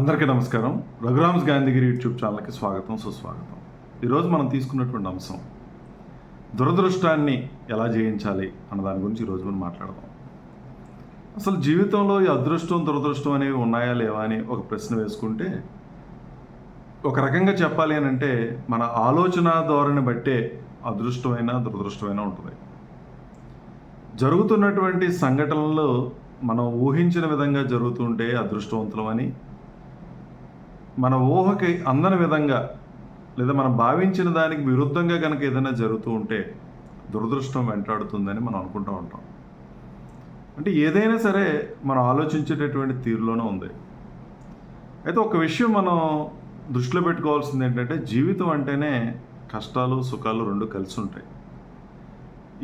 అందరికీ నమస్కారం. రఘురామ్స్ గాంధీగిరి యూట్యూబ్ ఛానల్కి స్వాగతం సుస్వాగతం. ఈరోజు మనం తీసుకున్నటువంటి అంశం దురదృష్టాన్ని ఎలా జయించాలి అన్న దాని గురించి ఈరోజు మనం మాట్లాడదాం. అసలు జీవితంలో ఈ అదృష్టం దురదృష్టం అనేవి ఉన్నాయా లేవా అని ఒక ప్రశ్న వేసుకుంటే ఒక రకంగా చెప్పాలి అని అంటే మన ఆలోచన ధోరణి బట్టే అదృష్టమైన దురదృష్టమైన ఉంటుంది. జరుగుతున్నటువంటి సంఘటనలు మనం ఊహించిన విధంగా జరుగుతుంటే అదృష్టవంతులమని మన ఊహకి అందని విధంగా లేదా మనం భావించిన దానికి విరుద్ధంగా కనుక ఏదైనా జరుగుతూ ఉంటే దురదృష్టం వెంటాడుతుందని మనం అనుకుంటూ ఉంటాం. అంటే ఏదైనా సరే మనం ఆలోచించేటటువంటి తీరులోనే ఉంది. అయితే ఒక విషయం మనం దృష్టిలో పెట్టుకోవాల్సింది ఏంటంటే జీవితం అంటేనే కష్టాలు సుఖాలు రెండు కలిసి ఉంటాయి.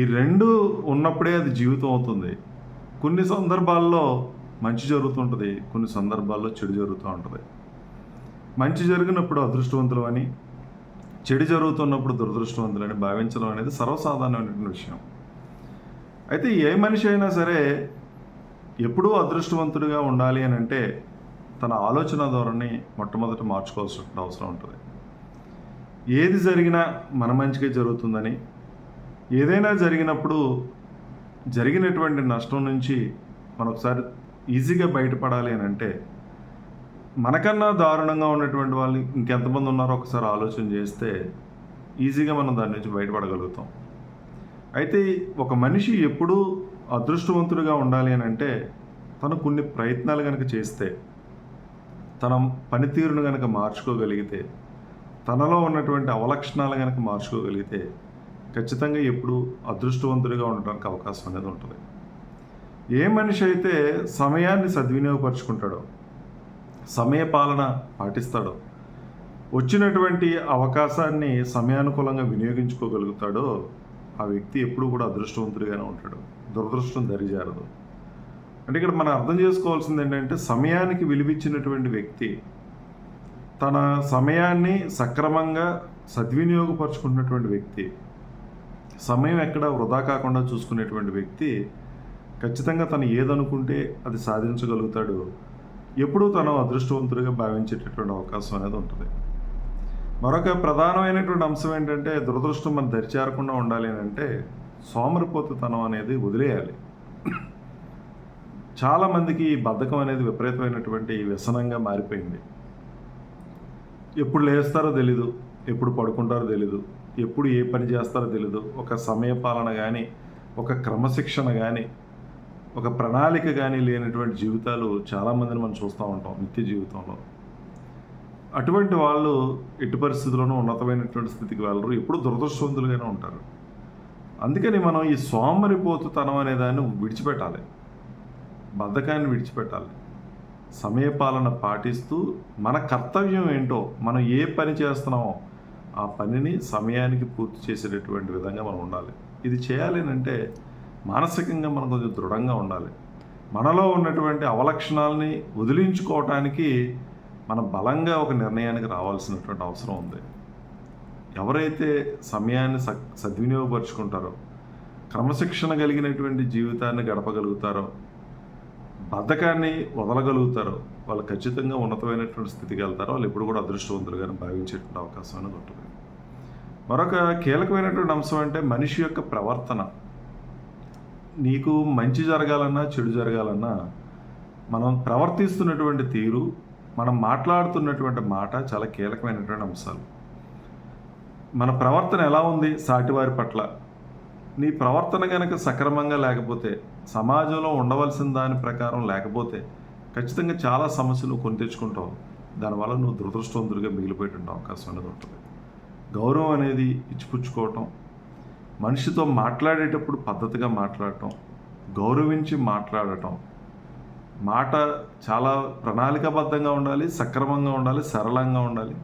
ఈ రెండు ఉన్నప్పుడే అది జీవితం అవుతుంది. కొన్ని సందర్భాల్లో మంచి జరుగుతుంటుంది కొన్ని సందర్భాల్లో చెడు జరుగుతూ ఉంటుంది. మంచి జరిగినప్పుడు అదృష్టవంతులు అని చెడు జరుగుతున్నప్పుడు దురదృష్టవంతులని భావించడం అనేది సర్వసాధారణమైనటువంటి విషయం. అయితే ఏ మనిషి అయినా సరే ఎప్పుడూ అదృష్టవంతుడిగా ఉండాలి అని అంటే తన ఆలోచన ధోరణి మొట్టమొదట మార్చుకోవాల్సిన అవసరం ఉంటుంది. ఏది జరిగినా మన మంచిగా జరుగుతుందని ఏదైనా జరిగినప్పుడు జరిగినటువంటి నష్టం నుంచి మనొకసారి ఈజీగా బయటపడాలి అని అంటే మనకన్నా దారుణంగా ఉన్నటువంటి వాళ్ళు ఇంకెంతమంది ఉన్నారో ఒకసారి ఆలోచన చేస్తే ఈజీగా మనం దాని నుంచి బయటపడగలుగుతాం. అయితే ఒక మనిషి ఎప్పుడూ అదృష్టవంతుడిగా ఉండాలి అని అంటే తను కొన్ని ప్రయత్నాలు కనుక చేస్తే తన పనితీరును కనుక మార్చుకోగలిగితే తనలో ఉన్నటువంటి అవలక్షణాలు కనుక మార్చుకోగలిగితే ఖచ్చితంగా ఎప్పుడు అదృష్టవంతుడిగా ఉండడానికి అవకాశం అనేది ఉంటుంది. ఏ మనిషి అయితే సమయాన్ని సద్వినియోగపరుచుకుంటాడో సమయ పాలన పాటిస్తాడో. వచ్చినటువంటి అవకాశాన్ని సమయానుకూలంగా వినియోగించుకోగలుగుతాడో ఆ వ్యక్తి ఎప్పుడు కూడా అదృష్టవంతుడిగానే ఉంటాడు. దురదృష్టం దరిజారదు. అంటే ఇక్కడ మనం అర్థం చేసుకోవాల్సింది ఏంటంటే సమయానికి విలువిచ్చినటువంటి వ్యక్తి తన సమయాన్ని సక్రమంగా సద్వినియోగపరుచుకున్నటువంటి వ్యక్తి సమయం ఎక్కడ వృధా కాకుండా చూసుకునేటువంటి వ్యక్తి ఖచ్చితంగా తను ఏదనుకుంటే అది సాధించగలుగుతాడు. ఎప్పుడూ తను అదృష్టవంతుడిగా భావించేటటువంటి అవకాశం అనేది ఉంటుంది. మరొక ప్రధానమైనటువంటి అంశం ఏంటంటే దురదృష్టం మనం దరిచేరకుండా ఉండాలి అని అంటే సోమరిపోతుతనం అనేది వదిలేయాలి. చాలామందికి ఈ బద్ధకం అనేది విపరీతమైనటువంటి వ్యసనంగా మారిపోయింది. ఎప్పుడు లేస్తారో తెలీదు ఎప్పుడు పడుకుంటారో తెలీదు ఎప్పుడు ఏ పని చేస్తారో తెలీదు ఒక సమయ పాలన కానీ ఒక క్రమశిక్షణ కానీ ఒక ప్రణాళిక కానీ లేనటువంటి జీవితాలు చాలామందిని మనం చూస్తూ ఉంటాం నిత్య జీవితంలో. అటువంటి వాళ్ళు ఎట్టి పరిస్థితుల్లోనూ ఉన్నతమైనటువంటి స్థితికి వెళ్ళరు ఎప్పుడు దురదృష్టవంతులుగానే ఉంటారు. అందుకని మనం ఈ సోమరిపోతుతనం అనే దాన్ని విడిచిపెట్టాలి. బద్ధకాన్ని విడిచిపెట్టాలి. సమయపాలన పాటిస్తూ మన కర్తవ్యం ఏంటో మనం ఏ పని చేస్తున్నామో ఆ పనిని సమయానికి పూర్తి చేసేటటువంటి విధంగా మనం ఉండాలి. ఇది చేయాలి అంటే మానసికంగా మనం కొంచెం దృఢంగా ఉండాలి. మనలో ఉన్నటువంటి అవలక్షణాలని వదిలించుకోవటానికి మన బలంగా ఒక నిర్ణయానికి రావాల్సినటువంటి అవసరం ఉంది. ఎవరైతే సమయాన్ని స సద్వినియోగపరుచుకుంటారో క్రమశిక్షణ కలిగినటువంటి జీవితాన్ని గడపగలుగుతారో బద్ధకాన్ని వదలగలుగుతారో వాళ్ళు ఖచ్చితంగా ఉన్నతమైనటువంటి స్థితికి వెళ్తారో వాళ్ళు ఎప్పుడు కూడా అదృష్టవంతులుగానే భావించేటువంటి అవకాశం అనేది ఉంటుంది. మరొక కీలకమైనటువంటి అంశం అంటే మనిషి యొక్క ప్రవర్తన. నీకు మంచి జరగాలన్నా చెడు జరగాలన్నా మనం ప్రవర్తిస్తున్నటువంటి తీరు మనం మాట్లాడుతున్నటువంటి మాట చాలా కీలకమైనటువంటి అంశాలు. మన ప్రవర్తన ఎలా ఉంది సాటివారి పట్ల? నీ ప్రవర్తన కనుక సక్రమంగా లేకపోతే సమాజంలో ఉండవలసిన దాని ప్రకారం లేకపోతే ఖచ్చితంగా చాలా సమస్యలు కొని తెచ్చుకుంటావు. దానివల్ల నువ్వు దురదృష్టవంతుడిగా మిగిలిపోయేటువంటి అవకాశం అనేది ఉంటుంది. గౌరవం అనేది ఇచ్చిపుచ్చుకోవటం మనిషితో మాట్లాడేటప్పుడు పద్ధతిగా మాట్లాడటం గౌరవించి మాట్లాడటం. మాట చాలా ప్రణాళికాబద్ధంగా ఉండాలి సక్రమంగా ఉండాలి సరళంగా ఉండాలి.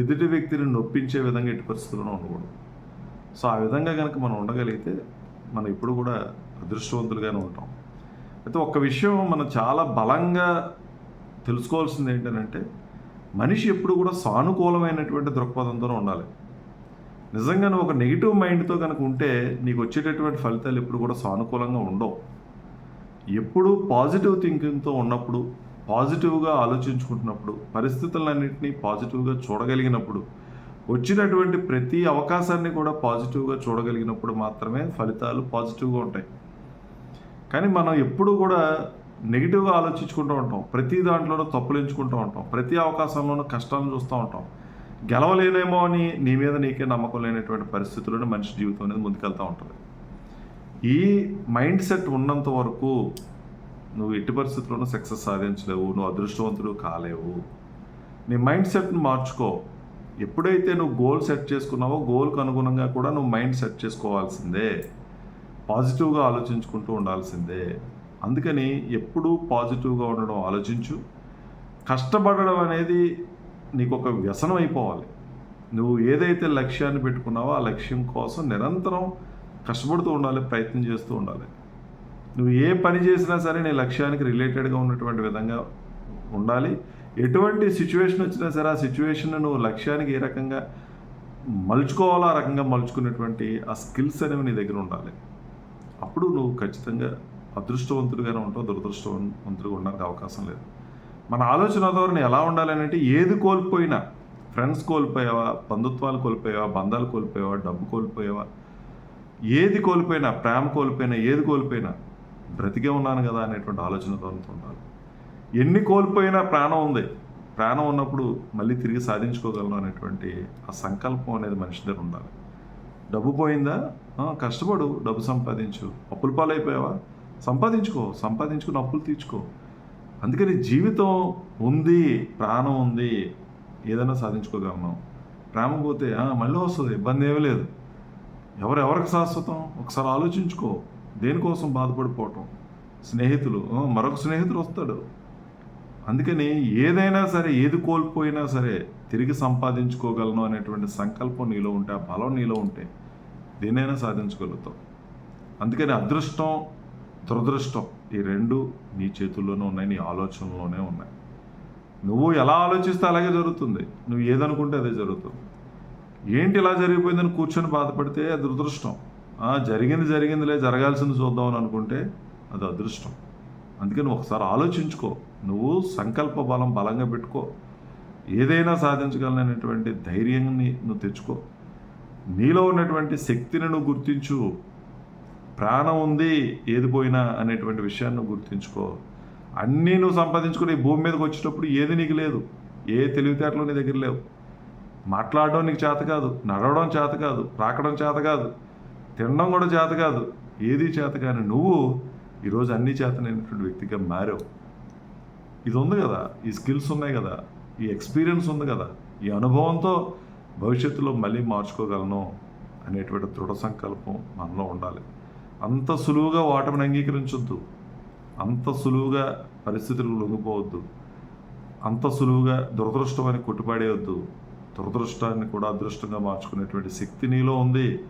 ఎదుటి వ్యక్తిని నొప్పించే విధంగా ఎట్టి పరిస్థితుల్లో ఉండకూడదు. సో ఆ విధంగా కనుక మనం ఉండగలిగితే మనం ఇప్పుడు కూడా అదృష్టవంతులుగానే ఉంటాం. అయితే ఒక విషయం మనం చాలా బలంగా తెలుసుకోవాల్సింది ఏంటంటే మనిషి ఎప్పుడు కూడా సానుకూలమైనటువంటి దృక్పథంతో ఉండాలి. నిజంగా నువ్వు ఒక నెగిటివ్ మైండ్తో కనుక ఉంటే నీకు వచ్చేటటువంటి ఫలితాలు ఎప్పుడు కూడా సానుకూలంగా ఉండవు. ఎప్పుడు పాజిటివ్ థింకింగ్తో ఉన్నప్పుడు పాజిటివ్గా ఆలోచించుకుంటున్నప్పుడు పరిస్థితులన్నింటినీ పాజిటివ్గా చూడగలిగినప్పుడు వచ్చినటువంటి ప్రతి అవకాశాన్ని కూడా పాజిటివ్గా చూడగలిగినప్పుడు మాత్రమే ఫలితాలు పాజిటివ్గా ఉంటాయి. కానీ మనం ఎప్పుడూ కూడా నెగిటివ్గా ఆలోచించుకుంటూ ఉంటాం. ప్రతి దాంట్లోనూ తప్పులు ఎంచుకుంటూ ఉంటాం. ప్రతి అవకాశంలోనూ కష్టాలను చూస్తూ ఉంటాం. గెలవలేనేమో అని నీ మీద నీకే నమ్మకం లేనటువంటి పరిస్థితుల్లోనే మనిషి జీవితం అనేది ముందుకెళ్తూ ఉంటుంది. ఈ మైండ్ సెట్ ఉన్నంత వరకు నువ్వు ఎట్టి పరిస్థితుల్లోనూ సక్సెస్ సాధించలేవు నువ్వు అదృష్టవంతుడు కాలేవు. నీ మైండ్ సెట్ని మార్చుకో. ఎప్పుడైతే నువ్వు గోల్ సెట్ చేసుకున్నావో గోల్కు అనుగుణంగా కూడా నువ్వు మైండ్ సెట్ చేసుకోవాల్సిందే. పాజిటివ్గా ఆలోచించుకుంటూ ఉండాల్సిందే. అందుకని ఎప్పుడూ పాజిటివ్గా ఉండడం ఆలోచించు. కష్టపడడం అనేది నీకు ఒక వ్యసనం అయిపోవాలి నువ్వు ఏదైతే లక్ష్యాన్ని పెట్టుకున్నావో ఆ లక్ష్యం కోసం నిరంతరం కష్టపడుతూ ఉండాలి ప్రయత్నం చేస్తూ ఉండాలి. నువ్వు ఏ పని చేసినా సరే నీ లక్ష్యానికి రిలేటెడ్గా ఉన్నటువంటి విధంగా ఉండాలి. ఎటువంటి సిచ్యువేషన్ వచ్చినా సరే ఆ సిచ్యువేషన్ నువ్వు లక్ష్యానికి ఏ రకంగా మలుచుకోవాలో ఆ రకంగా మలుచుకునేటువంటి ఆ స్కిల్స్ అనేవి నీ దగ్గర ఉండాలి. అప్పుడు నువ్వు ఖచ్చితంగా అదృష్టవంతుడిగానే ఉంటావు దురదృష్టవంతుడిగా ఉండడానికి అవకాశం లేదు. మన ఆలోచన ధోరణి ఎలా ఉండాలనంటే ఏది కోల్పోయినా ఫ్రెండ్స్ కోల్పోయావా బంధుత్వాలు కోల్పోయావా బంధాలు కోల్పోయావా డబ్బు కోల్పోయావా ఏది కోల్పోయినా ప్రేమ కోల్పోయినా ఏది కోల్పోయినా బ్రతికే ఉన్నాను కదా అనేటువంటి ఆలోచన ధోరణితో ఉండాలి. ఎన్ని కోల్పోయినా ప్రాణం ఉంది. ప్రాణం ఉన్నప్పుడు మళ్ళీ తిరిగి సాధించుకోగలను అనేటువంటి ఆ సంకల్పం అనేది మనిషి దగ్గర ఉండాలి. డబ్బు పోయిందా? కష్టపడు డబ్బు సంపాదించు. అప్పుల పాలైపోయావా? సంపాదించుకో సంపాదించుకుని అప్పులు తీర్చుకో. అందుకని జీవితం ఉంది ప్రాణం ఉంది ఏదైనా సాధించుకోగలం ప్రేమ పోతే మళ్ళీ వస్తుంది ఇబ్బంది ఏమీ లేదు. ఎవరు ఎవరికి శాశ్వతం? ఒకసారి ఆలోచించుకో దేనికోసం బాధపడిపోవటం? స్నేహితులు మరొక స్నేహితుడు వస్తాడు. అందుకని ఏదైనా సరే ఏది కోల్పోయినా సరే తిరిగి సంపాదించుకోగలను అనేటువంటి సంకల్పం నీలో ఉంటే ఆ బలం నీలో ఉంటే దేనైనా సాధించగలుగుతావు అందుకని అదృష్టం దురదృష్టం. ఈ రెండు నీ చేతుల్లోనే ఉన్నాయి నీ ఆలోచనలోనే ఉన్నాయి. నువ్వు ఎలా ఆలోచిస్తే అలాగే జరుగుతుంది. నువ్వు ఏదనుకుంటే అదే జరుగుతుంది. ఏంటి ఇలా జరిగిపోయిందని కూర్చొని బాధపడితే అది దురదృష్టం. జరిగింది జరిగిందిలే జరగాల్సింది చూద్దామని అనుకుంటే అది అదృష్టం. అందుకని ఒకసారి ఆలోచించుకో. నువ్వు సంకల్ప బలం బలంగా పెట్టుకో. ఏదైనా సాధించగలనటువంటి ధైర్యాన్ని నువ్వు తెచ్చుకో. నీలో ఉన్నటువంటి శక్తిని నువ్వు గుర్తించు. ప్రాణం ఉంది ఏది పోయినా అనేటువంటి విషయాన్ని గుర్తుంచుకో. అన్నీ నువ్వు సంపాదించుకుని ఈ భూమి మీదకి వచ్చేటప్పుడు ఏది నీకు లేదు. ఏ తెలివితేటలు నీ దగ్గర లేవు. మాట్లాడడం నీకు చేత కాదు నడవడం చేత కాదు రాకడం చేత కాదు తినడం కూడా చేత కాదు ఏది చేత కానీ నువ్వు ఈరోజు అన్ని చేతనైనటువంటి వ్యక్తిగా మారావు. ఇది ఉంది కదా ఈ స్కిల్స్ ఉన్నాయి కదా ఈ ఎక్స్పీరియన్స్ ఉంది కదా ఈ అనుభవంతో భవిష్యత్తులో మళ్ళీ మార్చుకోగలను అనేటువంటి దృఢ సంకల్పం మనలో ఉండాలి. అంత సులువుగా ఓటమిని అంగీకరించొద్దు. అంత సులువుగా పరిస్థితులకు లొంగిపోవద్దు. అంత సులువుగా దురదృష్టం అని కొట్టుపాడేయొద్దు. దురదృష్టాన్ని కూడా అదృష్టంగా మార్చుకునేటువంటి శక్తి నీలో ఉంది.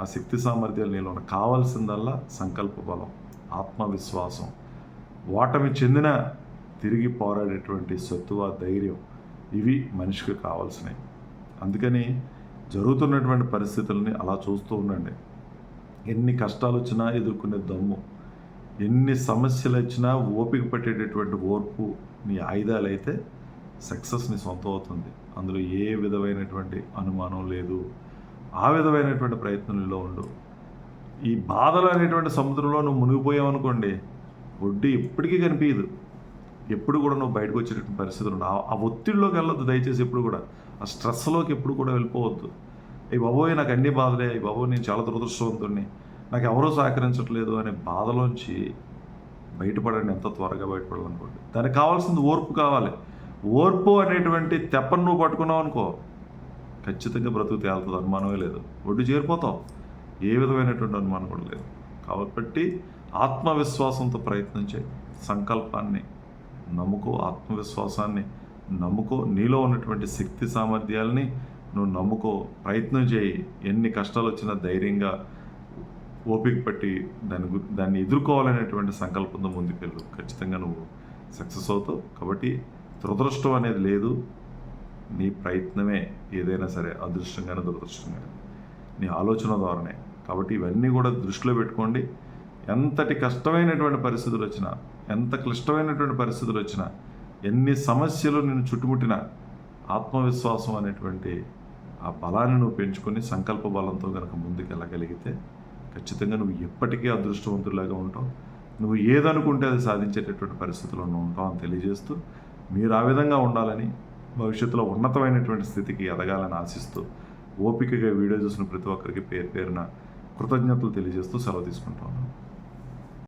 ఆ శక్తి సామర్థ్యాలు నీలో ఉన్న కావాల్సిందల్లా సంకల్ప బలం ఆత్మవిశ్వాసం ఓటమి చెందిన తిరిగి పోరాడేటువంటి సత్తువ ధైర్యం ఇవి మనిషికి కావాల్సినవి. అందుకని జరుగుతున్నటువంటి పరిస్థితుల్ని అలా చూస్తూ ఉండండి. ఎన్ని కష్టాలు వచ్చినా ఎదుర్కొనే దమ్ము. ఎన్ని సమస్యలు వచ్చినా ఓపిక పట్టేటటువంటి ఓర్పు నీ ఆయుధాలు అయితే సక్సెస్ నీ సొంతం అవుతుంది అందులో ఏ విధమైనటువంటి అనుమానం లేదు. ఆ విధమైనటువంటి ప్రయత్నంలో ఉండు. ఈ బాధలు అనేటువంటి సముద్రంలో నువ్వు మునిగిపోయావు అనుకోండి ఒడ్డు ఎప్పటికీ కనిపించదు ఎప్పుడు కూడా నువ్వు బయటకు వచ్చేటటువంటి పరిస్థితులు ఉండవు. ఆ ఒత్తిడిలోకి వెళ్ళొద్దు దయచేసి ఎప్పుడు కూడా. ఆ స్ట్రెస్లోకి ఎప్పుడు కూడా వెళ్ళిపోవద్దు. ఈ బాబోయ్ నాకు అన్ని బాధలే. ఈ బాబోయ్ నేను చాలా దురదృష్టవంతుడిని నాకు ఎవరూ సహకరించట్లేదు అనే బాధలోంచి బయటపడండి ఎంత త్వరగా బయటపడాలనుకోండి. దానికి కావాల్సింది ఓర్పు కావాలి. ఓర్పు అనేటువంటి తెప్పను నువ్వు పట్టుకున్నావు అనుకో ఖచ్చితంగా బ్రతుకు తేలుతుంది అనుమానమే లేదు. ఒడ్డు చేరిపోతావు. ఏ విధమైనటువంటి అనుమానం కూడా లేదు. కాబట్టి ఆత్మవిశ్వాసంతో ప్రయత్నించే సంకల్పాన్ని నమ్ముకో. ఆత్మవిశ్వాసాన్ని నమ్ముకో. నీలో ఉన్నటువంటి శక్తి సామర్థ్యాలని నువ్వు నమ్ముకో ప్రయత్నం చేయి. ఎన్ని కష్టాలు వచ్చినా ధైర్యంగా ఓపిక పట్టి దాని దాన్ని ఎదుర్కోవాలనేటువంటి సంకల్పంతో ముందుకెళ్ళు. ఖచ్చితంగా నువ్వు సక్సెస్ అవుతావు. కాబట్టి దురదృష్టం అనేది లేదు. నీ ప్రయత్నమే ఏదైనా సరే అదృష్టంగానే దురదృష్టంగానే. నీ ఆలోచన ద్వారానే. కాబట్టి ఇవన్నీ కూడా దృష్టిలో పెట్టుకోండి. ఎంతటి కష్టమైనటువంటి పరిస్థితులు వచ్చినా ఎంత క్లిష్టమైనటువంటి పరిస్థితులు వచ్చినా ఎన్ని సమస్యలు నేను చుట్టుముట్టినా ఆత్మవిశ్వాసం అనేటువంటి ఆ బలాన్ని నువ్వు పెంచుకొని సంకల్ప బలంతో కనుక ముందుకు వెళ్ళగలిగితే ఖచ్చితంగా నువ్వు ఎప్పటికీ అదృష్టవంతులాగా ఉంటావు. నువ్వు ఏదనుకుంటే అది సాధించేటటువంటి పరిస్థితుల్లో ఉంటావు అని తెలియజేస్తూ మీరు ఆ విధంగా ఉండాలని భవిష్యత్తులో ఉన్నతమైనటువంటి స్థితికి ఎదగాలని ఆశిస్తూ ఓపికగా వీడియో చూసిన ప్రతి ఒక్కరికి పేరు పేరున కృతజ్ఞతలు తెలియజేస్తూ సెలవు తీసుకుంటా ఉన్నాను.